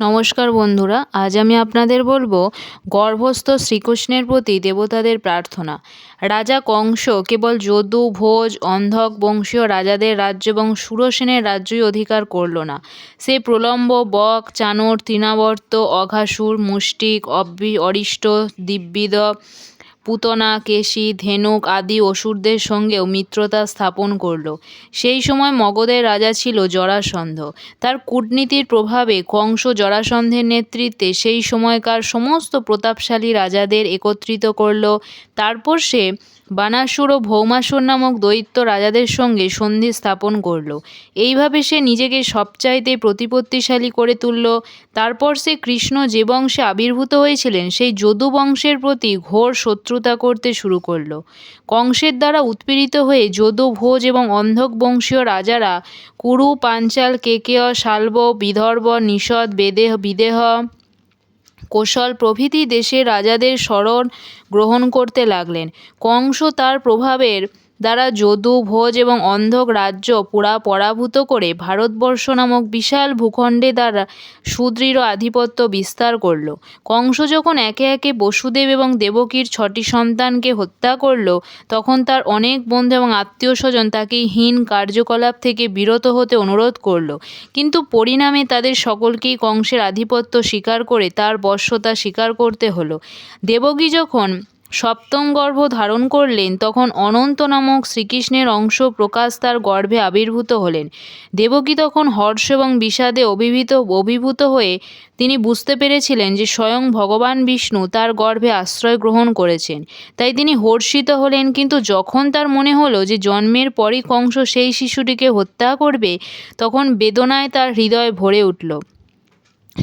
নমস্কার বন্ধুরা, আজ আমি আপনাদের বলব গর্ভস্থ শ্রীকৃষ্ণের প্রতি দেবতাদের প্রার্থনা। রাজা কংস কেবল যদু, ভোজ, অন্ধক, বংশীয় রাজাদের রাজ্য এবং সুরসেনের রাজ্যই অধিকার করল না। সে প্রলম্ব, বক, চানর, তৃণাবর্ত, অঘাসুর, মুষ্টিক, অব্বি, অরিষ্ট দিব্যিদ পুতনা, কেশি, ধেনুক আদি অসুরদের সঙ্গেও মিত্রতা স্থাপন করল। সেই সময় মগধের রাজা ছিল জরাসন্ধ। তার কূটনীতির প্রভাবে কংস জরাসন্ধের নেতৃত্বে সেই সময়কার সমস্ত প্রতাপশালী রাজাদের একত্রিত করল। তারপর সে বানাসুর ও ভৌমাসুর নামক দৈত্য রাজাদের সঙ্গে সন্ধি স্থাপন করল। এইভাবে সে নিজেকে সবচাইতে প্রতিপত্তিশালী করে তুলল। তারপর সে কৃষ্ণ যে বংশে আবির্ভূত হয়েছিলেন, সেই যদু বংশের প্রতি ঘোর শত্রুতা করতে শুরু করল। কংসের দ্বারা উৎপীড়িত হয়ে যদু ভোজ এবং অন্ধক বংশীয় রাজারা কুরু, পাঞ্চাল, কেকেয়, শাল্ব বিদর্ভ নিষদ বেদেহ বিদেহ কোশল প্রভৃতি দেশের রাজাদের শরণ গ্রহণ করতে লাগলেন। কংস তার প্রভাবের দ্বারা যদু, ভোজ এবং অন্ধক রাজ্য পুরা পরাভূত করে ভারতবর্ষ নামক বিশাল ভূখণ্ডে দ্বারা সুদৃঢ় আধিপত্য বিস্তার করল। কংস যখন একে একে বসুদেব এবং দেবকীর ছটি সন্তানকে হত্যা করল, তখন তার অনেক বন্ধু এবং আত্মীয় স্বজন তাকে হীন কার্যকলাপ থেকে বিরত হতে অনুরোধ করল। কিন্তু পরিণামে তাদের সকলকেই কংসের আধিপত্য স্বীকার করে তার বশ্যতা স্বীকার করতে হলো। দেবকী যখন সপ্তম গর্ভ ধারণ করলেন, তখন অনন্ত নামক শ্রীকৃষ্ণের অংশ প্রকাশ তার গর্ভে আবির্ভূত হলেন। দেবকী তখন হর্ষ এবং বিষাদে অভিভূত অভিভূত হয়ে তিনি বুঝতে পেরেছিলেন যে স্বয়ং ভগবান বিষ্ণু তার গর্ভে আশ্রয় গ্রহণ করেছেন। তাই তিনি হর্ষিত হলেন, কিন্তু যখন তার মনে হলো যে জন্মের পরই কংস সেই শিশুটিকে হত্যা করবে, তখন বেদনায় তার হৃদয় ভরে উঠল।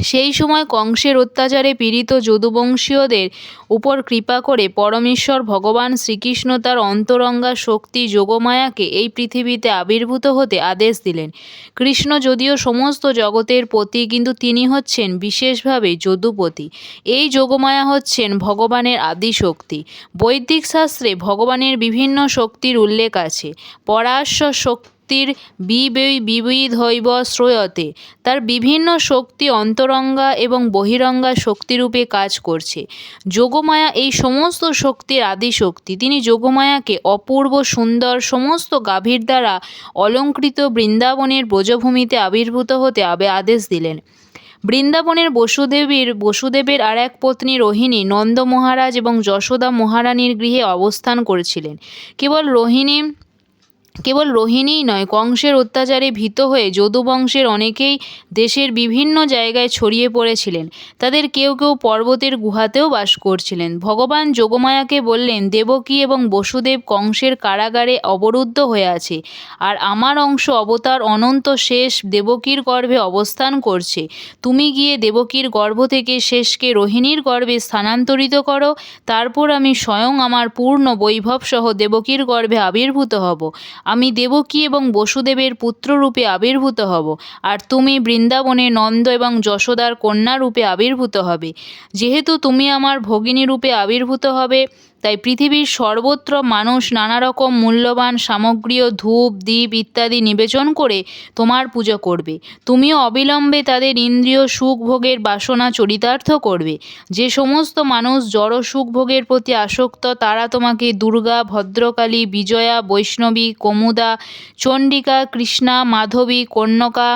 সেই সময় কংসের অত্যাচারে পীড়িত যদুবংশীয়দের উপর কৃপা করে পরমেশ্বর ভগবান শ্রীকৃষ্ণ তার অন্তরঙ্গা শক্তি যোগমায়াকে এই পৃথিবীতে আবির্ভূত হতে আদেশ দিলেন। কৃষ্ণ যদিও সমস্ত জগতের পতি, কিন্তু তিনি হচ্ছেন বিশেষভাবে যদুপতি। এই যোগমায়া হচ্ছেন ভগবানের আদি শক্তি বৈদিক শাস্ত্রে ভগবানের বিভিন্ন শক্তির উল্লেখ আছে। পরাশ্ব শক্তি শক্তির বিবিধৈব শ্রয়তে। তার বিভিন্ন শক্তি অন্তরঙ্গা এবং বহিরঙ্গা শক্তিরূপে কাজ করছে। যোগমায়া এই সমস্ত শক্তির আদি শক্তি, তিনি যোগমায়াকে অপূর্ব, সুন্দর, সমস্ত গাভীর দ্বারা অলঙ্কৃত বৃন্দাবনের ব্রজভূমিতে আবির্ভূত হতে আবে আদেশ দিলেন। বৃন্দাবনের বসুদেবীর বসুদেবের আর এক পত্নী রোহিণী নন্দ মহারাজ এবং যশোদা মহারানীর গৃহে অবস্থান করেছিলেন। কেবল রোহিণী কেবল রোহিণীই নয়, কংসের অত্যাচারে ভীত হয়ে যদু বংশের অনেকেই দেশের বিভিন্ন জায়গায় ছড়িয়ে পড়েছিলেন। তাদের কেউ কেউ পর্বতের গুহাতেও বাস করছিলেন। ভগবান যোগমায়াকে বললেন, দেবকী এবং বসুদেব কংসের কারাগারে অবরুদ্ধ হয়ে আছে আর আমার অংশ অবতার অনন্ত শেষ দেবকীর গর্ভে অবস্থান করছে। তুমি গিয়ে দেবকীর গর্ভ থেকে শেষকে রোহিণীর গর্ভে স্থানান্তরিত করো, তারপর আমি স্বয়ং আমার পূর্ণ বৈভবসহ দেবকীর গর্ভে আবির্ভূত হব। আমি দেবকী এবং বসুদেবের পুত্ররূপে আবির্ভূত হব, আর তুমি বৃন্দাবনে নন্দ এবং যশোদার কন্যা রূপে আবির্ভূত হবে। যেহেতু তুমি আমার ভগিনী রূপে আবির্ভূত হবে তাই পৃথিবীর সর্বত্র মানুষ নানা রকম মূল্যবান সামগ্রীও ধূপ, দ্বীপ ইত্যাদি নিবেচন করে তোমার পুজো করবে। তুমিও অবিলম্বে তাদের ইন্দ্রিয় সুখ ভোগের বাসনা চরিতার্থ করবে। যে সমস্ত মানুষ জড় সুখ ভোগের প্রতি আসক্ত, তারা তোমাকে দুর্গা, ভদ্রকালী, বিজয়া, বৈষ্ণবী, কমুদা, চণ্ডিকা, কৃষ্ণা, মাধবী, কন্যকা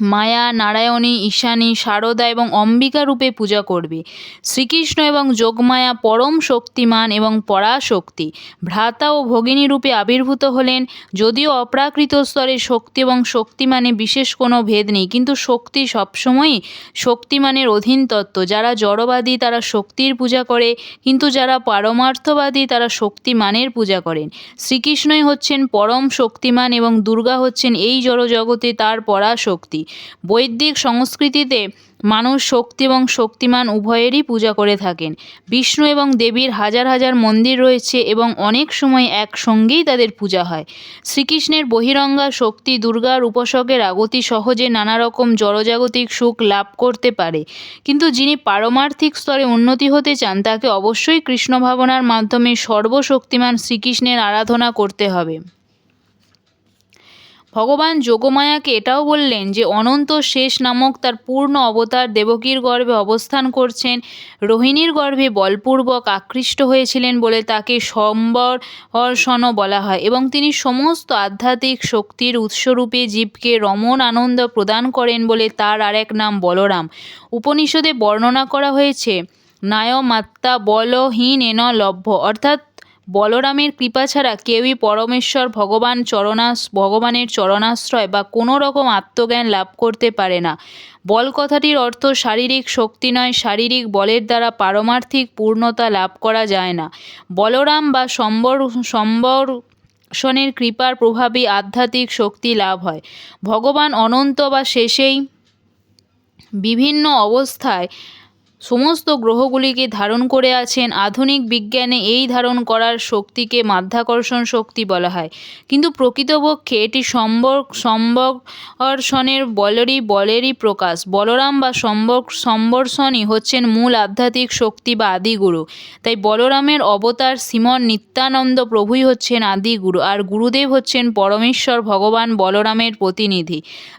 মায়া, নারায়ণী, ঈশানী শারদা এবং অম্বিকা রূপে পূজা করবে। শ্রীকৃষ্ণ এবং যোগমায়া পরম শক্তিমান এবং পরাশক্তি। ভ্রাতা ও ভগিনী রূপে আবির্ভূত হলেন, যদিও অপ্রাকৃত স্তরে শক্তি এবং শক্তিমানে বিশেষ কোনো ভেদ নেই, কিন্তু শক্তি সবসময়ই শক্তিমানের অধীন তত্ত্ব। যারা জড়বাদী, তারা শক্তির পূজা করে, কিন্তু যারা পারমার্থবাদী, তারা শক্তিমানের পূজা করেন। শ্রীকৃষ্ণই হচ্ছেন পরম শক্তিমান এবং দুর্গা হচ্ছেন এই জড়জগতে তার পরাশক্তি। বৈদিক সংস্কৃতিতে মানুষ শক্তি এবং শক্তিমান উভয়েরই পূজা করে থাকেন। বিষ্ণু এবং দেবীর হাজার হাজার মন্দির রয়েছে এবং অনেক সময় একসঙ্গেই তাদের পূজা হয়। শ্রীকৃষ্ণের বহিরঙ্গা শক্তি দুর্গার উপাসকের আগতি সহজে নানা রকম জড়জাগতিক সুখ লাভ করতে পারে। কিন্তু যিনি পারমার্থিক স্তরে উন্নতি হতে চান, তাকে অবশ্যই কৃষ্ণ ভাবনার মাধ্যমে সর্বশক্তিমান শ্রীকৃষ্ণের আরাধনা করতে হবে। ভগবান যোগমায়াকে এটাও বললেন যে অনন্ত শেষ নামক তার পূর্ণ অবতার দেবকীর গর্ভে অবস্থান করছেন। রোহিণীর গর্ভে বলপূর্বক আকৃষ্ট হয়েছিলেন বলে তাকে সম্বর্ষণও বলা হয় এবং তিনি সমস্ত আধ্যাত্মিক শক্তির উৎসরূপে জীবকে রমণ আনন্দ প্রদান করেন বলে তার আরেক নাম বলরাম। উপনিষদে বর্ণনা করা হয়েছে নায়মাত্তা বলহীন এন লভ্য। অর্থাৎ বলরামের কৃপা ছাড়া কেউই পরমেশ্বর ভগবান চরণাস ভগবানের চরণাশ্রয় বা কোনো রকম আত্মজ্ঞান লাভ করতে পারে না। বল কথাটির অর্থ শারীরিক শক্তি নয়, শারীরিক বলের দ্বারা পারমার্থিক পূর্ণতা লাভ করা যায় না। বলরাম বা সম্বর সম্বর শনের কৃপার প্রভাবেই আধ্যাত্মিক শক্তি লাভ হয়। ভগবান অনন্ত বা শেষেই বিভিন্ন অবস্থায় সমস্ত গ্রহগুলিকে ধারণ করে আছেন আধুনিক বিজ্ঞানে এই ধারণ করার শক্তিকে মাধ্যাকর্ষণ শক্তি বলা হয়। কিন্তু প্রকৃতপক্ষে এটি সম্বর সম্বর্ষণের বলেরই বলেরই প্রকাশ। বলরাম বা সম্বর সম্বর্ষণই হচ্ছেন মূল আধ্যাত্মিক শক্তি বা আদিগুরু। তাই বলরামের অবতার শ্রীমন নিত্যানন্দ প্রভুই হচ্ছেন আদিগুরু আর গুরুদেব হচ্ছেন পরমেশ্বর ভগবান বলরামের প্রতিনিধি,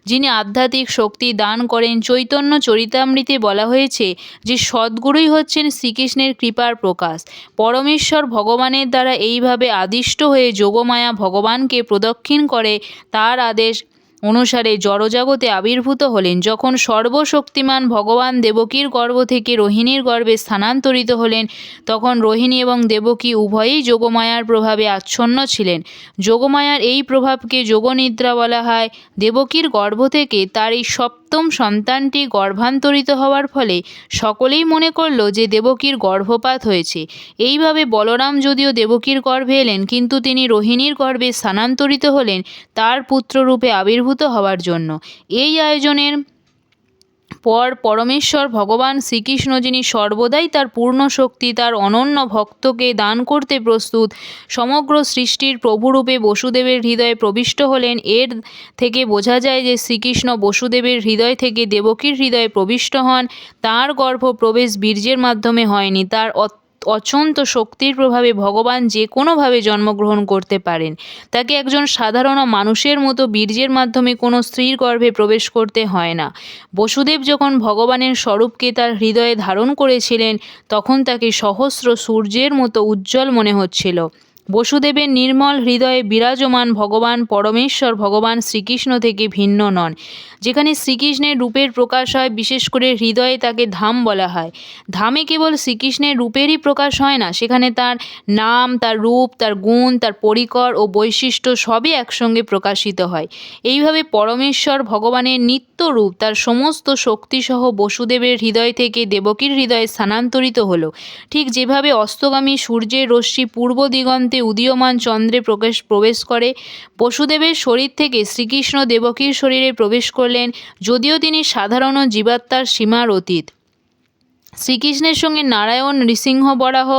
যিনি আধ্যাত্মিক শক্তি দান করেন। চৈতন্য চরিতামৃতে বলা হয়েছে যে সদ্গুরুই হচ্ছেন শ্রীকৃষ্ণের কৃপার প্রকাশ। পরমেশ্বর ভগবানের দ্বারা এইভাবে আদিষ্ট হয়ে যোগমায়া ভগবানকে প্রদক্ষিণ করে, তার আদেশ অনুসারে জড়জগতে আবির্ভূত হলেন যখন সর্বশক্তিমান ভগবান দেবকীর গর্ভ থেকে রোহিণীর গর্ভে স্থানান্তরিত হলেন, তখন রোহিণী এবং দেবকী উভয়েই যোগমায়ার প্রভাবে আচ্ছন্ন ছিলেন। যোগমায়ার এই প্রভাবকে যোগনিদ্রা বলা হয়। দেবকীর গর্ভ থেকে তার এই সপ্তম সন্তানটি গর্ভান্তরিত হওয়ার ফলে সকলেই মনে করল যে দেবকীর গর্ভপাত হয়েছে। এইভাবে বলরাম যদিও দেবকীর গর্ভে এলেন, কিন্তু তিনি রোহিণীর গর্ভে স্থানান্তরিত হলেন, তার পুত্ররূপে আবির্ভূত হওয়ার জন্য। এই আয়োজনের পর পরমেশ্বর ভগবান শ্রীকৃষ্ণ, যিনি সর্বদাই তার পূর্ণ শক্তি, তার অনন্য ভক্তকে দান করতে প্রস্তুত, সমগ্র সৃষ্টির প্রভুরূপে বসুদেবের হৃদয়ে প্রবিষ্ট হলেন। এর থেকে বোঝা যায় যে শ্রীকৃষ্ণ বসুদেবের হৃদয় থেকে দেবকীর হৃদয়ে প্রবিষ্ট হন। তাঁর গর্ভ প্রবেশ বীর্যের মাধ্যমে হয়নি, তার অচন্ত শক্তির প্রভাবে ভগবান যে কোনোভাবে জন্মগ্রহণ করতে পারেন। তাকে একজন সাধারণ মানুষের মতো বীর্যের মাধ্যমে কোনো স্ত্রীর গর্ভে প্রবেশ করতে হয় না। বসুদেব যখন ভগবানের স্বরূপকে তার হৃদয়ে ধারণ করেছিলেন, তখন তাকে সহস্র সূর্যের মতো উজ্জ্বল মনে হচ্ছিল। বসুদেবের নির্মল হৃদয়ে বিরাজমান ভগবান পরমেশ্বর ভগবান শ্রীকৃষ্ণ থেকে ভিন্ন নন। যেখানে শ্রীকৃষ্ণের রূপের প্রকাশ হয়, বিশেষ করে হৃদয়ে তাকে ধাম বলা হয়। ধামে কেবল শ্রীকৃষ্ণের রূপেরই প্রকাশ হয় না, সেখানে তার নাম, তার রূপ, তার গুণ, তার পরিকর ও বৈশিষ্ট্য সবই একসঙ্গে প্রকাশিত হয়। এইভাবে পরমেশ্বর ভগবানের নিত্য রূপ, তার সমস্ত শক্তিসহ বসুদেবের হৃদয় থেকে দেবকীর হৃদয়ে স্থানান্তরিত হলো। ঠিক যেভাবে অস্তগামী সূর্যের রশ্মি পূর্ব দিগন্তে উদীয়মান চন্দ্রে প্রবেশ প্রবেশ করে। বসুদেবের শরীর থেকে শ্রীকৃষ্ণ দেবকীর শরীরে প্রবেশ করলেন, যদিও তিনি সাধারণ জীবাত্মার সীমার অতীত। শ্রীকৃষ্ণের সঙ্গে নারায়ণ, নৃসিংহ বরাহ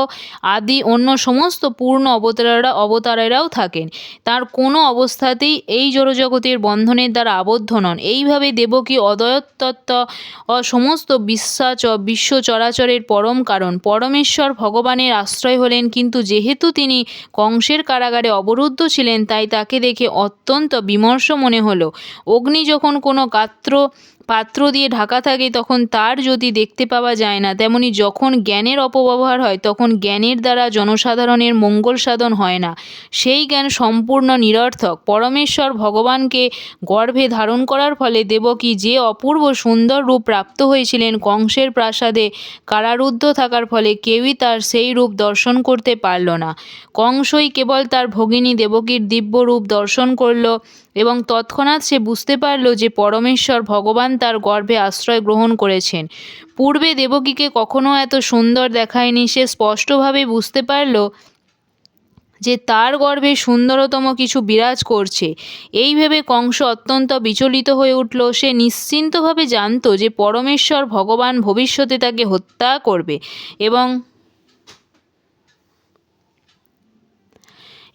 আদি অন্য সমস্ত পূর্ণ অবতারেরা অবতারেরাও থাকেন। তার কোনো অবস্থাতেই এই জড়জগতের বন্ধনের দ্বারা আবদ্ধ নন। এইভাবে দেবকী অদয়তত্ত্ব সমস্ত বিশ্বাচ বিশ্ব চরাচরের পরম কারণ। পরমেশ্বর ভগবানের আশ্রয় হলেন, কিন্তু যেহেতু তিনি কংসের কারাগারে অবরুদ্ধ ছিলেন, তাই তাকে দেখে অত্যন্ত বিমর্ষ মনে হলো। অগ্নি যখন কোনো গাত্র পাত্র দিয়ে ঢাকা থাকে, তখন তার যদি দেখতে পাওয়া যায় না, তেমনি যখন জ্ঞানের অপব্যবহার হয়, তখন জ্ঞানের দ্বারা জনসাধারণের মঙ্গল সাধন হয় না। সেই জ্ঞান সম্পূর্ণ নিরর্থক। পরমেশ্বর ভগবানকে গর্ভে ধারণ করার ফলে দেবকী যে অপূর্ব সুন্দর রূপ প্রাপ্ত হয়েছিলেন, কংসের প্রাসাদে কারারুদ্ধ থাকার ফলে কেউই তার সেই রূপ দর্শন করতে পারল না। কংসই কেবল তার ভগিনী দেবকীর দিব্য রূপ দর্শন করল এবং তৎক্ষণাৎ সে বুঝতে পারল যে পরমেশ্বর ভগবান তার গর্ভে আশ্রয় গ্রহণ করেছেন। পূর্বে দেবকীকে কখনো এত সুন্দর দেখায়নি, সে স্পষ্টভাবে বুঝতে পারল যে তার গর্ভে সুন্দরতম কিছু বিরাজ করছে। এই ভেবে কংস অত্যন্ত বিচলিত হয়ে উঠল। সে নিশ্চিন্তভাবে জানত যে পরমেশ্বর ভগবান ভবিষ্যতে তাকে হত্যা করবে এবং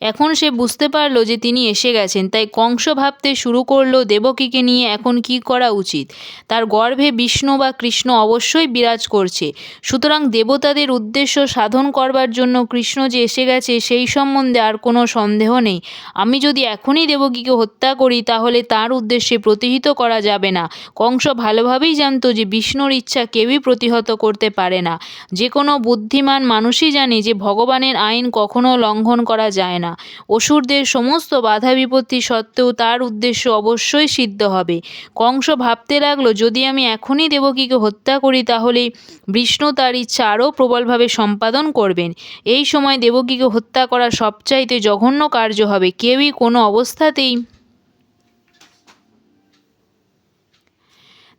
এখন সে বুঝতে পারল যে তিনি এসে গেছেন, তাই কংস ভাবতে শুরু করল দেবকীকে নিয়ে এখন কি করা উচিত। তার গর্ভে বিষ্ণু বা কৃষ্ণ অবশ্যই বিরাজ করছে। সুতরাং দেবতাদের উদ্দেশ্য সাধন করবার জন্য কৃষ্ণ যে এসে গেছে সেই সম্বন্ধে আর কোনো সন্দেহ নেই। আমি যদি এখনই দেবকীকে হত্যা করি, তাহলে তার উদ্দেশ্যে প্রতিহিত করা যাবে না। কংস ভালোভাবেই জানত যে বিষ্ণুর ইচ্ছা কেউই প্রতিহত করতে পারে না। যে কোনো বুদ্ধিমান মানুষই জানে যে ভগবানের আইন কখনো লঙ্ঘন করা যায় না। অসুরদের সমস্ত বাধা বিপত্তি সত্ত্বেও তার উদ্দেশ্য অবশ্যই সিদ্ধ হবে। কংস ভাবতে লাগল, যদি আমি এখনই দেবকীকে হত্যা করি, তাহলে বিষ্ণু তার ইচ্ছা আরও প্রবলভাবে সম্পাদন করবেন। এই সময় দেবকীকে হত্যা করা সবচাইতে জঘন্য কার্য হবে। কেউই কোনো অবস্থাতেই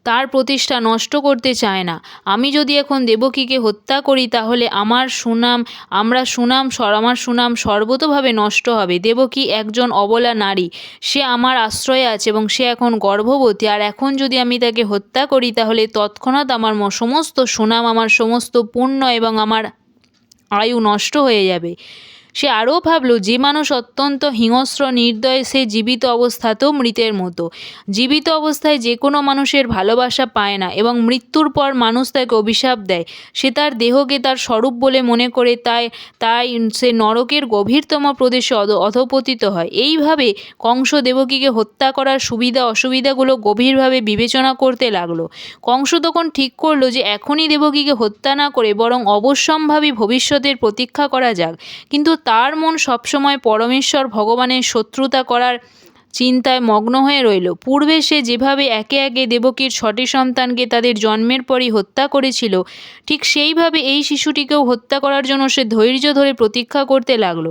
তার প্রতিষ্ঠা নষ্ট করতে চায় না। আমি যদি এখন দেবকীকে হত্যা করি, তাহলে আমার সুনাম, আমরা সুনাম আমার সুনাম সর্বতোভাবে নষ্ট হবে। দেবকী একজন অবলা নারী। সে আমার আশ্রয়ে আছে এবং সে এখন গর্ভবতী। আর এখন যদি আমি তাকে হত্যা করি, তাহলে তৎক্ষণাৎ আমার সমস্ত সুনাম, আমার সমস্ত পুণ্য এবং আমার আয়ু নষ্ট হয়ে যাবে। সে আরও ভাবল, যে মানুষ অত্যন্ত হিংস্র, নির্দয়, সে জীবিত অবস্থাতেও মৃতের মতো। জীবিত অবস্থায় যে কোনো মানুষের ভালোবাসা পায় না এবং মৃত্যুর পর মানুষ তাকে অভিশাপ দেয়। সে তার দেহকে তার স্বরূপ বলে মনে করে তাই তাই সে নরকের গভীরতম প্রদেশে অধ, অধপতিত হয়। এইভাবে কংস দেবকীকে হত্যা করার সুবিধা, অসুবিধাগুলো গভীরভাবে বিবেচনা করতে লাগল। কংস তখন ঠিক করল যে এখনই দেবকীকে হত্যা না করে বরং অবশ্যম্ভাবী ভবিষ্যতের প্রতীক্ষা করা যাক। কিন্তু তার মন সবসময় পরমেশ্বর ভগবানের শত্রুতা করার চিন্তায় মগ্ন হয়ে রইল। পূর্বে সে যেভাবে একে একে দেবকীর ছটি সন্তানকে তাদের জন্মের পরই হত্যা করেছিল, ঠিক সেইভাবে এই শিশুটিকেও হত্যা করার জন্য সে ধৈর্য ধরে প্রতীক্ষা করতে লাগল।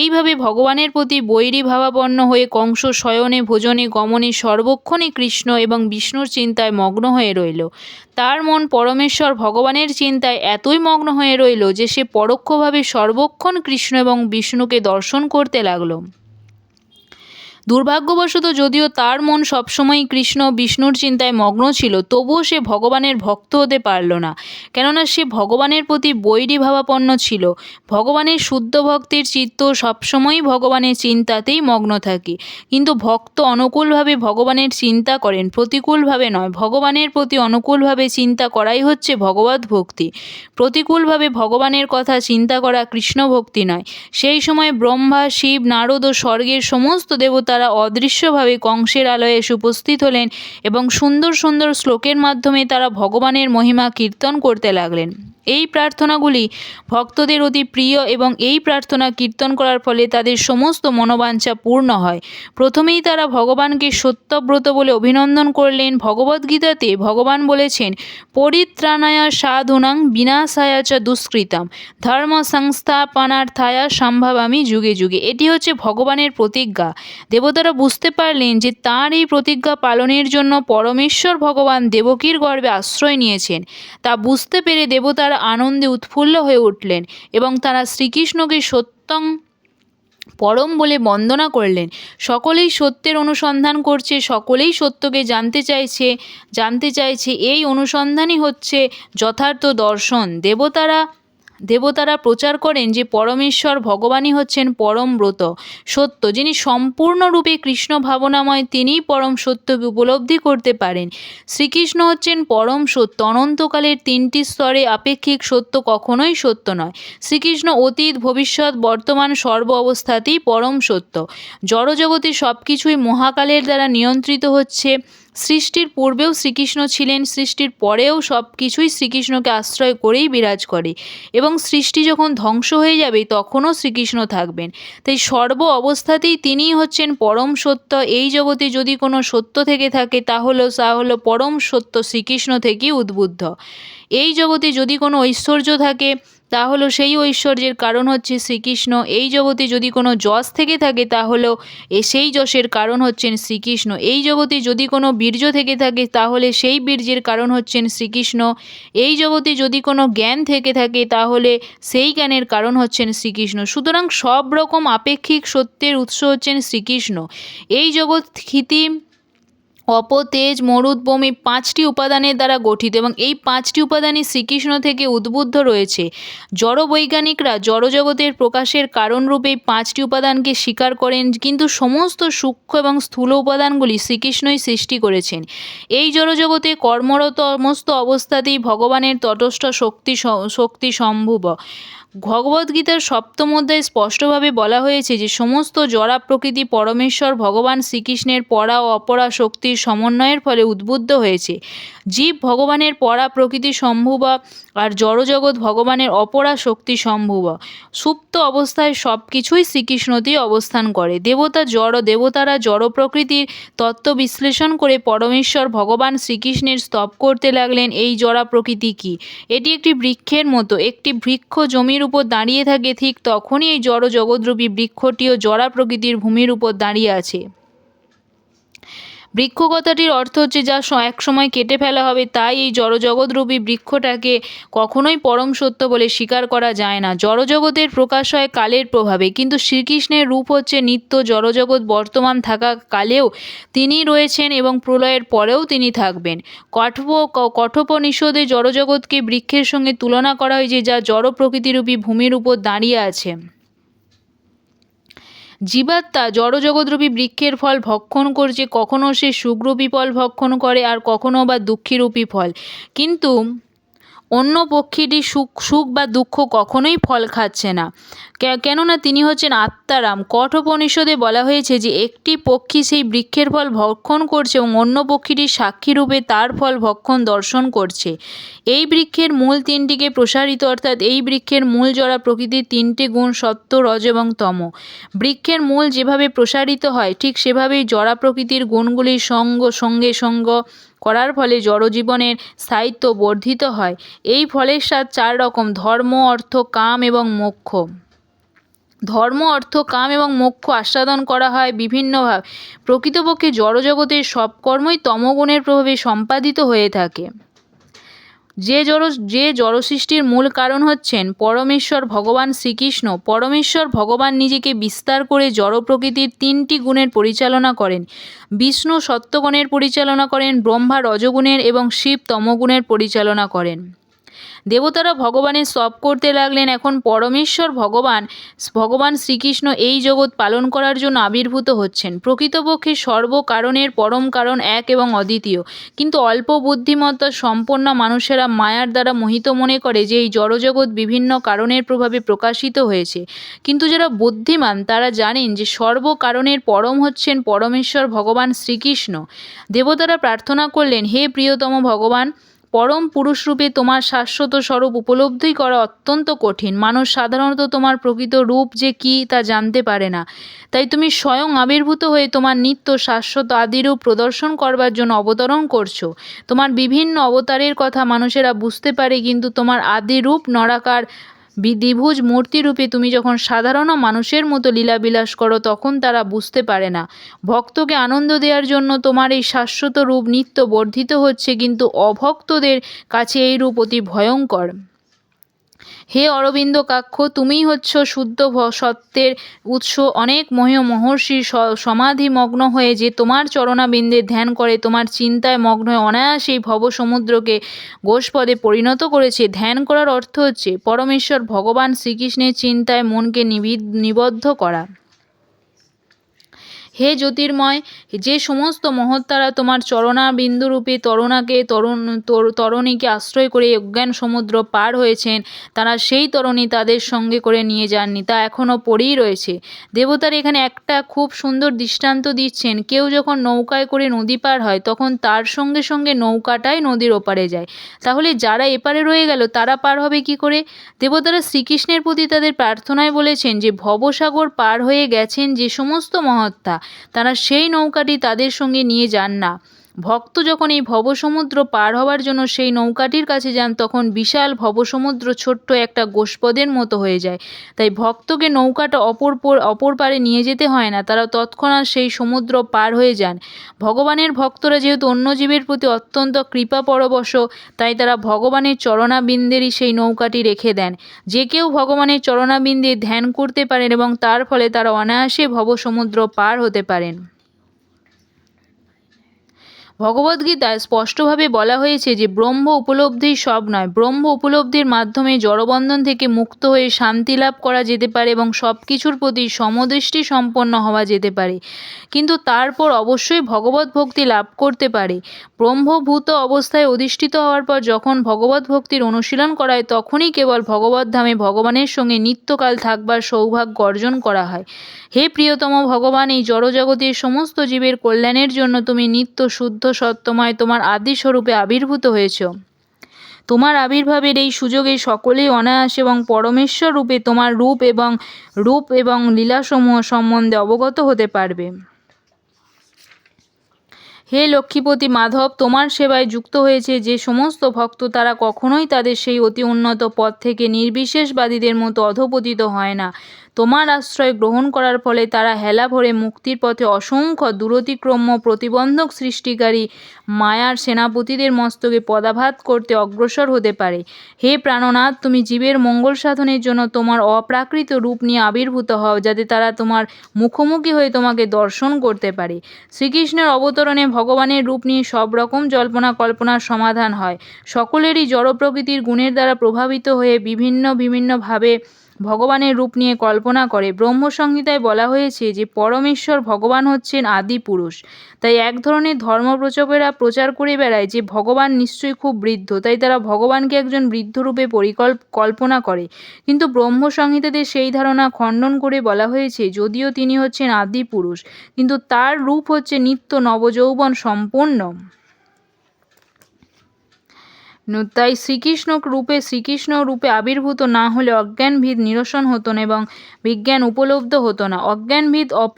এইভাবে ভগবানের প্রতি বৈরী ভাবাপন্ন হয়ে কংস শয়নে, ভোজনে, গমনে সর্বক্ষণই কৃষ্ণ এবং বিষ্ণুর চিন্তায় মগ্ন হয়ে রইল। তার মন পরমেশ্বর ভগবানের চিন্তায় এতই মগ্ন হয়ে রইল যে সে পরোক্ষভাবে সর্বক্ষণ কৃষ্ণ এবং বিষ্ণুকে দর্শন করতে লাগল। দুর্ভাগ্যবশত যদিও তার মন সবসময়ই কৃষ্ণ, বিষ্ণুর চিন্তায় মগ্ন ছিল, তবুও সে ভগবানের ভক্ত হতে পারল না। কেননা সে ভগবানের প্রতি বৈরী ভাবাপন্ন ছিল। ভগবানের শুদ্ধ ভক্তের চিত্ত সবসময়ই ভগবানের চিন্তাতেই মগ্ন থাকে। কিন্তু ভক্ত অনুকূলভাবে ভগবানের চিন্তা করেন, প্রতিকূলভাবে নয়। ভগবানের প্রতি অনুকূলভাবে চিন্তা করাই হচ্ছে ভগবত ভক্তি। প্রতিকূলভাবে ভগবানের কথা চিন্তা করা কৃষ্ণ ভক্তি নয়। সেই সময় ব্রহ্মা, শিব, নারদ ও স্বর্গের সমস্ত দেবতারা অদৃশ্যভাবে কংসের আলয়ে এসে উপস্থিত হলেন এবং সুন্দর সুন্দর শ্লোকের মাধ্যমে তারা ভগবানের মহিমা কীর্তন করতে লাগলেন। এই প্রার্থনাগুলি ভক্তদের অতি প্রিয় এবং এই প্রার্থনা কীর্তন করার ফলে তাদের সমস্ত মনোবাঞ্ছা পূর্ণ হয়। প্রথমেই তারা ভগবানকে সত্যব্রত বলে অভিনন্দন করলেন। ভগবদ্গীতাতে ভগবান বলেছেন, পরিত্রাণায়া সাধুনাং বিনাশায়া চ দুষ্কৃতাম। ধর্ম সংস্থাপনার্থায়া সম্ভাবামি যুগে যুগে। এটি হচ্ছে ভগবানের প্রতিজ্ঞা। দেবতারা বুঝতে পারলেন যে তাঁর এই প্রতিজ্ঞা পালনের জন্য পরমেশ্বর ভগবান দেবকীর গর্বে আশ্রয় নিয়েছেন। তা বুঝতে পেরে দেবতারা আনন্দে উৎফুল্ল হয়ে উঠলেন এবং তারা শ্রীকৃষ্ণকে সত্যং পরম বলে বন্দনা করলেন। সকলেই সত্যের অনুসন্ধান করছে, সকলেই সত্যকে জানতে চাইছে জানতে চাইছে, এই অনুসন্ধানই হচ্ছে যথার্থ দর্শন। দেবতারা দেবতারা প্রচার করেন যে পরমেশ্বর ভগবানই হচ্ছেন পরম ব্রত, সত্য, যিনি সম্পূর্ণরূপে কৃষ্ণ ভাবনাময় তিনিই পরম সত্যকে উপলব্ধি করতে পারেন। শ্রীকৃষ্ণ হচ্ছেন পরম সত্য, অনন্তকালের তিনটি স্তরে আপেক্ষিক সত্য কখনোই সত্য নয়। শ্রীকৃষ্ণ অতীত, ভবিষ্যৎ, বর্তমান সর্ব অবস্থাতেই পরম সত্য। জড়জগতে সব কিছুই মহাকালের দ্বারা নিয়ন্ত্রিত হচ্ছে। সৃষ্টির পূর্বেও শ্রীকৃষ্ণ ছিলেন, সৃষ্টির পরেও সব কিছুই শ্রীকৃষ্ণকে আশ্রয় করেই বিরাজ করে। এবং সৃষ্টি যখন ধ্বংস হয়ে যাবে, তখনও শ্রীকৃষ্ণ থাকবেন। তাই সর্ব অবস্থাতেই তিনিই হচ্ছেন পরম সত্য। এই জগতে যদি কোনো সত্য থেকে থাকে তা হলো তা হলো পরম সত্য শ্রীকৃষ্ণ থেকেই উদ্বুদ্ধ। এই জগতে যদি কোনো ঐশ্বর্য থাকে তা হলো সেই ঐশ্বর্যের কারণ হচ্ছে শ্রীকৃষ্ণ। এই জগতে যদি কোনো যশ থেকে থাকে তা হলো সেই যশের কারণ হচ্ছেন শ্রীকৃষ্ণ। এই জগতে যদি কোনো বীর্য থেকে থাকে, তাহলে সেই বীর্যের কারণ হচ্ছেন শ্রীকৃষ্ণ। এই জগতে যদি কোনো জ্ঞান থেকে থাকে, তাহলে সেই জ্ঞানের কারণ হচ্ছেন শ্রীকৃষ্ণ। সুতরাং সব রকম আপেক্ষিক সত্যের উৎস হচ্ছেন শ্রীকৃষ্ণ। এই জগৎ খ্যাতি অপ তেজ মরুদ পাঁচটি উপাদানের দ্বারা গঠিত এবং এই পাঁচটি উপাদানই শ্রীকৃষ্ণ থেকে উদ্বুদ্ধ রয়েছে। জড়বৈজ্ঞানিকরা জড়জগতের প্রকাশের কারণরূপে এই পাঁচটি উপাদানকে স্বীকার করেন, কিন্তু সমস্ত সূক্ষ্ম এবং স্থূল উপাদানগুলি শ্রীকৃষ্ণই সৃষ্টি করেছেন। এই জড়জগতে কর্মরত সমস্ত অবস্থাতেই ভগবানের তটস্থ শক্তি শক্তি সম্ভব। ভগবদ্গীতার সপ্তম অধ্যায়ে স্পষ্টভাবে বলা হয়েছে যে সমস্ত জড়া প্রকৃতি পরমেশ্বর ভগবান শ্রীকৃষ্ণের পরা ও অপরা শক্তির সমন্বয়ের ফলে উদ্বুদ্ধ হয়েছে। জীব ভগবানের পরা প্রকৃতি সম্ভব আর জড়জগৎ ভগবানের অপরা শক্তি সম্ভব। সুপ্ত অবস্থায় সব কিছুই শ্রীকৃষ্ণতেই অবস্থান করে। দেবতা জড়, দেবতারা জড় প্রকৃতির তত্ত্ব বিশ্লেষণ করে পরমেশ্বর ভগবান শ্রীকৃষ্ণের স্তব করতে লাগলেন, এই জড়া প্রকৃতি কি? এটি একটি বৃক্ষের মতো। একটি বৃক্ষ জমির উপর দাঁড়িয়ে থাকে, ঠিক তখনই এই জড় জগৎরূপী বৃক্ষটিও জড়া প্রকৃতির ভূমির উপর দাঁড়িয়ে আছে। বৃক্ষ কথাটির অর্থ হচ্ছে যা এক সময় কেটে ফেলা হবে, তাই এই জড়জগৎরূপী বৃক্ষটাকে কখনোই পরম সত্য বলে স্বীকার করা যায় না। জড়জগতের প্রকাশ হয় কালের প্রভাবে, কিন্তু শ্রীকৃষ্ণের রূপ হচ্ছে নিত্য জড়জগৎ বর্তমান থাকা কালেও তিনি রয়েছেন এবং প্রলয়ের পরেও তিনি থাকবেন। কঠোপ কঠোপনিষদে জড়জগৎকে বৃক্ষের সঙ্গে তুলনা করা হয়েছে, যা জড় প্রকৃতিরূপী ভূমির উপর দাঁড়িয়ে আছে। জীবাত্মা জড়জগদ্রূপী বৃক্ষের ফল ভক্ষণ করছে কখনও সে সুখরূপী ফল ভক্ষণ করে আর কখনও বা দুঃখীরূপী ফল। কিন্তু অন্য পক্ষীটি সুখ সুখ বা দুঃখ কখনোই ফল খাচ্ছে না। কেননা তিনি হচ্ছেন আত্মারাম। কঠোপনিষদে বলা হয়েছে যে, একটি পক্ষী সেই বৃক্ষের ফল ভক্ষণ করছে এবং অন্য পক্ষীটি সাক্ষীরূপে তার ফল ভক্ষণ, দর্শন করছে। এই বৃক্ষের মূল তিনটিকে প্রসারিত, অর্থাৎ এই বৃক্ষের মূল জড়া প্রকৃতির তিনটে গুণ সত্য রজ এবং তম। বৃক্ষের মূল যেভাবে প্রসারিত হয়, ঠিক সেভাবেই জড়া প্রকৃতির গুণগুলির সঙ্গ, সঙ্গে সঙ্গ করার ফলে জড়জীবনের স্থায়িত্ব বর্ধিত হয়। এই ফলের স্বাদ চার রকম, ধর্ম, অর্থ, কাম এবং মোক্ষ। ধর্ম, অর্থ, কাম এবং মোক্ষ আস্বাদন করা হয় বিভিন্নভাবে। প্রকৃতপক্ষে জড়জগতের সব কর্মই তমগুণের প্রভাবে সম্পাদিত হয়ে থাকে। যে জড়, যে জড়সৃষ্টির মূল কারণ হচ্ছেন পরমেশ্বর ভগবান শ্রীকৃষ্ণ, পরমেশ্বর ভগবান নিজেকে বিস্তার করে জড় প্রকৃতির তিনটি গুণের পরিচালনা করেন। বিষ্ণু সত্যগুণের পরিচালনা করেন, ব্রহ্মা রজগুণের এবং শিব তমগুণের পরিচালনা করেন। দেবতারা ভগবানের স্তব করতে লাগলেন। এখন পরমেশ্বর ভগবান ভগবান শ্রীকৃষ্ণ এই জগৎ পালন করার জন্য আবির্ভূত হচ্ছেন। প্রকৃতপক্ষে সর্বকারণের পরম কারণ এক এবং অদ্বিতীয়। কিন্তু অল্প বুদ্ধিমত্তা সম্পন্ন মানুষেরা মায়ার দ্বারা মোহিত মনে করে যে এই জড়জগৎ বিভিন্ন কারণের প্রভাবে প্রকাশিত হয়েছে। কিন্তু যারা বুদ্ধিমান, তারা জানেন যে সর্বকারণের পরম হচ্ছেন পরমেশ্বর ভগবান শ্রীকৃষ্ণ। দেবতারা প্রার্থনা করলেন, হে প্রিয়তম ভগবান পরম পুরুষরূপে তোমার শাশ্বত স্বরূপ উপলব্ধি করা অত্যন্ত কঠিন। মানুষ সাধারণত তোমার প্রকৃত রূপ যে কি তা জানতে পারে না। তাই তুমি স্বয়ং আবির্ভূত হয়ে তোমার নিত্য শাশ্বত আদিরূপ প্রদর্শন করবার জন্য অবতরণ করছ। তোমার বিভিন্ন অবতারের কথা মানুষেরা বুঝতে পারে, কিন্তু তোমার আদিরূপ নরাকার দ্বিভুজ মূর্তিরূপে তুমি যখন সাধারণ মানুষের মতো লীলাবিলাস করো, তখন তারা বুঝতে পারে না। ভক্তকে আনন্দ দেওয়ার জন্য তোমার এই শাশ্বত রূপ নিত্য বর্ধিত হচ্ছে, কিন্তু অভক্তদের কাছে এই রূপ অতি ভয়ঙ্কর। হে অরবিন্দ কাক্ষ, তুমিই হচ্ছ শুদ্ধ সত্যের উৎস। অনেক মহীয় মহর্ষি সমাধিমগ্ন হয়ে যে তোমার চরণাবিন্দে ধ্যান করে, তোমার চিন্তায় মগ্ন হয়ে অনায়াসেই ভবসমুদ্রকে গোষ্পদে পরিণত করেছে। ধ্যান করার অর্থ হচ্ছে, পরমেশ্বর ভগবান শ্রীকৃষ্ণের চিন্তায় মনকে নিবিদ, নিবদ্ধ করা। হে জ্যোতির্ময়, যে সমস্ত মহত্তারা তোমার চরণাবিন্দুরূপে তরণাকে তরুণ তরণীকে আশ্রয় করে অজ্ঞান সমুদ্র পার হয়েছেন, তারা সেই তরণী তাদের সঙ্গে করে নিয়ে যাননি, তা এখনও পড়েই রয়েছে। দেবতার এখানে একটা খুব সুন্দর দৃষ্টান্ত দিচ্ছেন, কেউ যখন নৌকায় করে নদী পার হয়, তখন তার সঙ্গে সঙ্গে নৌকাটাই নদীর ওপারে যায়। তাহলে যারা এপারে রয়ে গেল, তারা পার হবে কি করে? দেবতারা শ্রীকৃষ্ণের প্রতি তাদের প্রার্থনায় বলেছেন যে, ভবসাগর পার হয়ে গেছেন যে সমস্ত মহাত্মা তারা সেই নৌকাটি তাদের সঙ্গে নিয়ে যান না। ভক্ত যখন এই ভবসমুদ্র পার হওয়ার জন্য সেই নৌকাটির কাছে যান, তখন বিশাল ভবসমুদ্র ছোট্ট একটা গোষ্পদের মতো হয়ে যায়। তাই ভক্তকে নৌকাটা অপর পর, অপর পারে নিয়ে যেতে হয় না, তারা তৎক্ষণাৎ সেই সমুদ্র পার হয়ে যান। ভগবানের ভক্তরা যেহেতু অন্য জীবের প্রতি অত্যন্ত কৃপা পরবশ তাই তারা ভগবানের চরণাবিন্দেরই সেই নৌকাটি রেখে দেন। যে কেউ ভগবানের চরণাবিন্দে ধ্যান করতে পারেন এবং তার ফলে তারা অনায়াসে ভবসমুদ্র পার হতে পারেন। ভগবদ্গীতায় স্পষ্টভাবে বলা হয়েছে যে ব্রহ্ম উপলব্ধিই সব নয়, ব্রহ্ম উপলব্ধির মাধ্যমে জড়বন্ধন থেকে মুক্ত হয়ে শান্তি লাভ করা যেতে পারে এবং সব কিছুর প্রতি সমদৃষ্টি সম্পন্ন হওয়া যেতে পারে। কিন্তু তারপর অবশ্যই ভগবত ভক্তি লাভ করতে পারে। ব্রহ্মভূত অবস্থায় অধিষ্ঠিত হওয়ার পর যখন ভগবত ভক্তির অনুশীলন করায়, তখনই কেবল ভগবত ধামে ভগবানের সঙ্গে নিত্যকাল থাকবার সৌভাগ্য অর্জন করা হয়। হে প্রিয়তম ভগবান, এই জড়জগতের সমস্ত জীবের কল্যাণের জন্য তুমি নিত্য শুদ্ধ সত্যময় তোমার আদি স্বরূপে আবির্ভূত হয়েছ। তোমার আবির্ভাবের এই সুযোগে সকলেই অনায়াস এবং পরমেশ্বর রূপে তোমার রূপ এবং রূপ এবং লীলাসমূহ সম্বন্ধে অবগত হতে পারবে। হে লক্ষ্মীপতি মাধব, তোমার সেবায় যুক্ত হয়েছে যে সমস্ত ভক্ত তারা কখনোই তাদের সেই অতি উন্নত পথ থেকে নির্বিশেষবাদীদের মতো অধপতিত হয় না। তোমার আশ্রয় গ্রহণ করার ফলে তারা হেলা ভরে মুক্তির পথে অসংখ্য দূরতিক্রম্য প্রতিবন্ধক সৃষ্টিকারী মায়ার সেনাপতিদের মস্তকে পদাঘাত করতে অগ্রসর হতে পারে। হে প্রাণনাথ, তুমি জীবের মঙ্গল সাধনের জন্য তোমার অপ্রাকৃত রূপ নিয়ে আবির্ভূত হও, যাতে তারা তোমার মুখোমুখি হয়ে তোমাকে দর্শন করতে পারে। শ্রীকৃষ্ণের অবতরণে ভগবানের রূপ নিয়ে সব রকম জল্পনা কল্পনার সমাধান হয়। সকলেরই জড় প্রকৃতির গুণের দ্বারা প্রভাবিত হয়ে বিভিন্ন, বিভিন্নভাবে ভগবানের রূপ নিয়ে কল্পনা করে। ব্রহ্মসংহিতায় বলা হয়েছে যে, পরমেশ্বর ভগবান হচ্ছেন আদি পুরুষ। তাই এক ধরনের ধর্মপ্রচকেরা প্রচার করে বেড়ায় যে, ভগবান নিশ্চয়ই খুব বৃদ্ধ, তাই তারা ভগবানকে একজন বৃদ্ধরূপে পরিকল্প কল্পনা করে। কিন্তু ব্রহ্মসংহিতাতে সেই ধারণা খণ্ডন করে বলা হয়েছে, যদিও তিনি হচ্ছেন আদি পুরুষ, কিন্তু তার রূপ হচ্ছে নিত্য নবযৌবন সম্পন্ন তাই শ্রীকৃষ্ণ রূপে শ্রীকৃষ্ণ রূপে আবির্ভূত না হলে অজ্ঞানভিদ নিরসন হতো না এবং বিজ্ঞান উপলব্ধ হতো না। অজ্ঞানভিদ অপ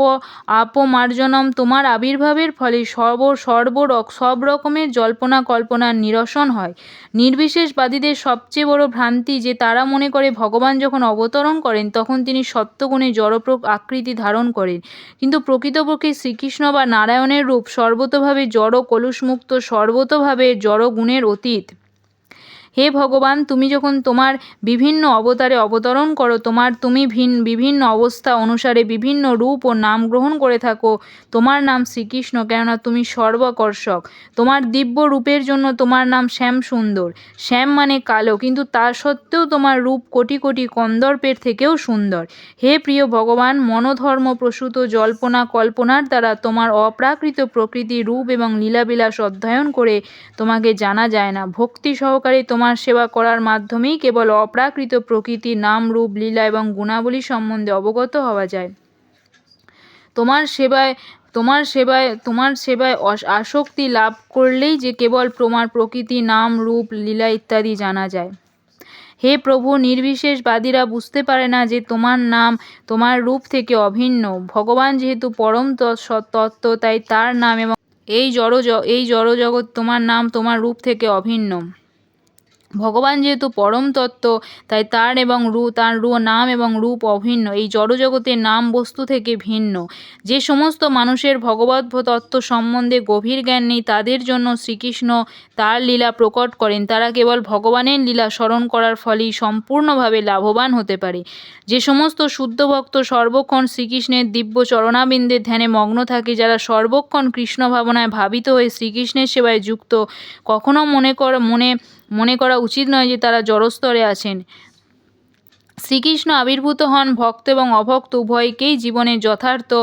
আপমার্জনম তোমার আবির্ভাবের ফলে সর্ব সর্ব সব রকমের জল্পনা কল্পনার নিরসন হয়। নির্বিশেষবাদীদের সবচেয়ে বড় ভ্রান্তি যে তারা মনে করে ভগবান যখন অবতরণ করেন তখন তিনি সত্যগুণে জড়প্র আকৃতি ধারণ করেন। কিন্তু প্রকৃতপক্ষে শ্রীকৃষ্ণ বা নারায়ণের রূপ সর্বতোভাবে জড় কলুষমুক্ত সর্বতোভাবে জড়গুণের অতীত। হে ভগবান, তুমি যখন তোমার বিভিন্ন অবতারে অবতরণ করো, তোমার তুমি ভিন, বিভিন্ন অবস্থা অনুসারে বিভিন্ন রূপ ও নাম গ্রহণ করে থাকো। তোমার নাম শ্রীকৃষ্ণ, কেননা তুমি সর্বকর্ষক। তোমার দিব্য রূপের জন্য তোমার নাম শ্যাম সুন্দর। শ্যাম মানে কালো, কিন্তু তা সত্ত্বেও তোমার রূপ কোটি কোটি কন্দর্পের থেকেও সুন্দর। হে প্রিয় ভগবান, মনোধর্ম প্রসূত জল্পনা কল্পনার দ্বারা তোমার অপ্রাকৃত প্রকৃতি রূপ এবং লীলাবিলাস অধ্যয়ন করে তোমাকে জানা যায় না। ভক্তি সহকারে তোমার তোমার সেবা করার মাধ্যমেই কেবল অপ্রাকৃত প্রকৃতি, নাম রূপ, লীলা এবং গুণাবলী সম্বন্ধে অবগত হওয়া যায়। তোমার সেবায় তোমার সেবায় তোমার সেবায় আসক্তি লাভ করলেই যে কেবল তোমার প্রকৃতি, নাম রূপ, লীলা ইত্যাদি জানা যায়। হে প্রভু নির্বিশেষবাদীরা বুঝতে পারে না যে তোমার নাম, তোমার রূপ থেকে অভিন্ন। ভগবান যেহেতু পরম তত্ত্ব, তাই তার নাম এবং এই জড়, এই জড়জগৎ তোমার নাম, তোমার রূপ থেকে অভিন্ন। ভগবান যেহেতু পরম তত্ত্ব তাই তার এবং রূ, তার রূ, নাম এবং রূপ অভিন্ন, এই জড়জগতের নাম বস্তু থেকে ভিন্ন। যে সমস্ত মানুষের ভগবত তত্ত্ব সম্বন্ধে গভীর জ্ঞান নেই, তাদের জন্য শ্রীকৃষ্ণ তার লীলা প্রকট করেন। তারা কেবল ভগবানের লীলা স্মরণ করার ফলেই সম্পূর্ণভাবে লাভবান হতে পারে। যে সমস্ত শুদ্ধ ভক্ত সর্বক্ষণ শ্রীকৃষ্ণের দিব্য চরণাবিন্দের ধ্যানে মগ্ন থাকে, যারা সর্বক্ষণ কৃষ্ণ ভাবনায় ভাবিত হয়ে শ্রীকৃষ্ণের সেবায় যুক্ত, কখনো মনে কর, মনে মনে করা উচিত নয় যে তারা জড়স্তরে আছেন। শ্রীকৃষ্ণ আবির্ভূত হন ভক্ত এবং অভক্ত উভয়কেই জীবনের যথার্থ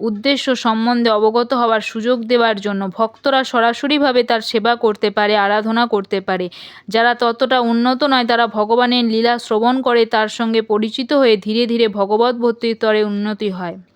উদ্দেশ্য সম্বন্ধে অবগত হওয়ার সুযোগ দেওয়ার জন্য। ভক্তরা সরাসরিভাবে তার সেবা করতে পারে, আরাধনা করতে পারে। যারা ততটা উন্নত নয়, তারা ভগবানের লীলা শ্রবণ করে তার সঙ্গে পরিচিত হয়ে ধীরে ধীরে ভগবত ভক্তির তরে উন্নতি হয়।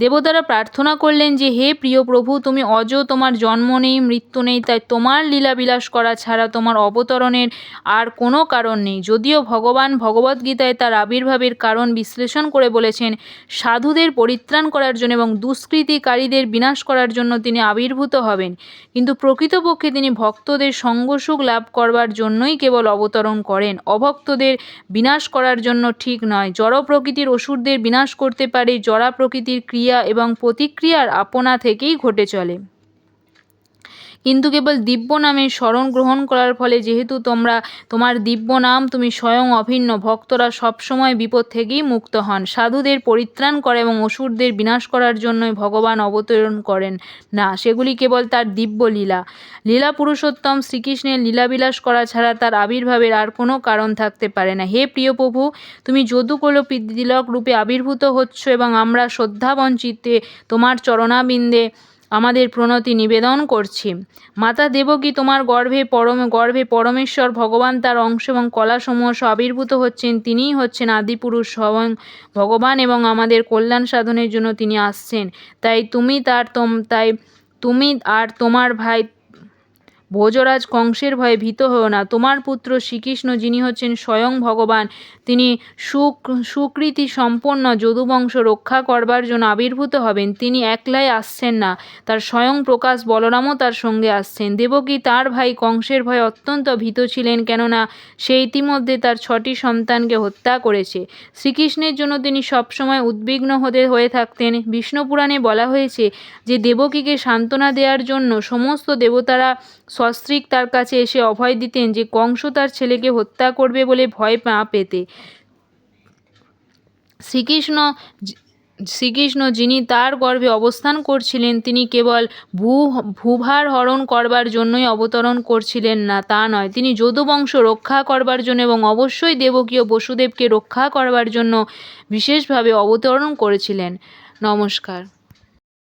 দেবতারা প্রার্থনা করলেন যে, হে প্রিয় প্রভু, তুমি অজ, তোমার জন্ম নেই, মৃত্যু নেই, তাই তোমার লীলাবিলাস করা ছাড়া তোমার অবতরণের আর কোনো কারণ নেই। যদিও ভগবান ভগবদ্গীতায় তার আবির্ভাবের কারণ বিশ্লেষণ করে বলেছেন, সাধুদের পরিত্রাণ করার জন্য এবং দুষ্কৃতিকারীদের বিনাশ করার জন্য তিনি আবির্ভূত হবেন। কিন্তু প্রকৃতপক্ষে তিনি ভক্তদের সঙ্গসুখ লাভ করবার জন্যই কেবল অবতরণ করেন। অভক্তদের বিনাশ করার জন্য ঠিক নয়। জড় প্রকৃতির অসুরদের বিনাশ করতে পারে, জড়া প্রকৃতির ক্রিয়া এবং প্রতিক্রিয়ার আপনা থেকেই ঘটে চলে। কিন্তু কেবল দিব্য নামের স্মরণ গ্রহণ করার ফলে যেহেতু তোমরা, তোমার দিব্য নাম তুমি স্বয়ং অভিন্ন, ভক্তরা সবসময় বিপদ থেকেই মুক্ত হন। সাধুদের পরিত্রাণ করে এবং অসুরদের বিনাশ করার জন্যই ভগবান অবতরণ করেন। না, সেগুলি কেবল তার দিব্য লীলা। লীলা পুরুষোত্তম শ্রীকৃষ্ণের লীলাবিলাস করা ছাড়া তার আবির্ভাবের আর কোনো কারণ থাকতে পারে না। হে প্রিয় প্রভু, তুমি যদুকুল তিলক রূপে আবির্ভূত হচ্ছ এবং আমরা শ্রদ্ধাবঞ্চিতে তোমার চরণাবিন্দে আমাদের প্রণতি নিবেদন করছি। মাতা দেবকী তোমার গর্ভে পরম, গর্ভে পরমেশ্বর ভগবান তার অংশ এবং কলাসমূহ আবির্ভূত হচ্ছেন, তিনিই হচ্ছেন আদিপুরুষ স্বয়ং ভগবান এবং আমাদের কল্যাণ সাধনের জন্য তিনি আসছেন। তাই তুমি তার তোম, তাই তুমি আর তোমার ভাই ভোজরাজ কংসের ভয়ে ভীত হও না। তোমার পুত্র শ্রীকৃষ্ণ, যিনি হচ্ছেন স্বয়ং ভগবান, তিনি সুক সুকৃতি সম্পন্ন যদুবংশ রক্ষা করবার জন্য আবির্ভূত হবেন। তিনি একলাই আসছেন না। তার স্বয়ং প্রকাশ বলরামও তার সঙ্গে আসছেন। দেবকী তার ভাই কংসের ভয়ে অত্যন্ত ভীত ছিলেন, কেননা সে ইতিমধ্যে তার ছটি সন্তানকে হত্যা করেছে। শ্রীকৃষ্ণের জন্য তিনি সবসময় উদ্বিগ্ন হতে হয়ে থাকতেন। বিষ্ণুপুরাণে বলা হয়েছে যে, দেবকীকে সান্ত্বনা দেওয়ার জন্য সমস্ত দেবতারা সস্ত্রীক তার কাছে এসে অভয় দিতেন যে কংস তার ছেলেকে হত্যা করবে বলে ভয় না পেতে। শ্রীকৃষ্ণ শ্রীকৃষ্ণ যিনি তার গর্ভে অবস্থান করছিলেন, তিনি কেবল ভূ, ভূভার হরণ করবার জন্যই অবতরণ করছিলেন না, তা নয়। তিনি যদুবংশ রক্ষা করবার জন্য এবং অবশ্যই দেবকীয় বসুদেবকে রক্ষা করবার জন্য বিশেষভাবে অবতরণ করেছিলেন। নমস্কার।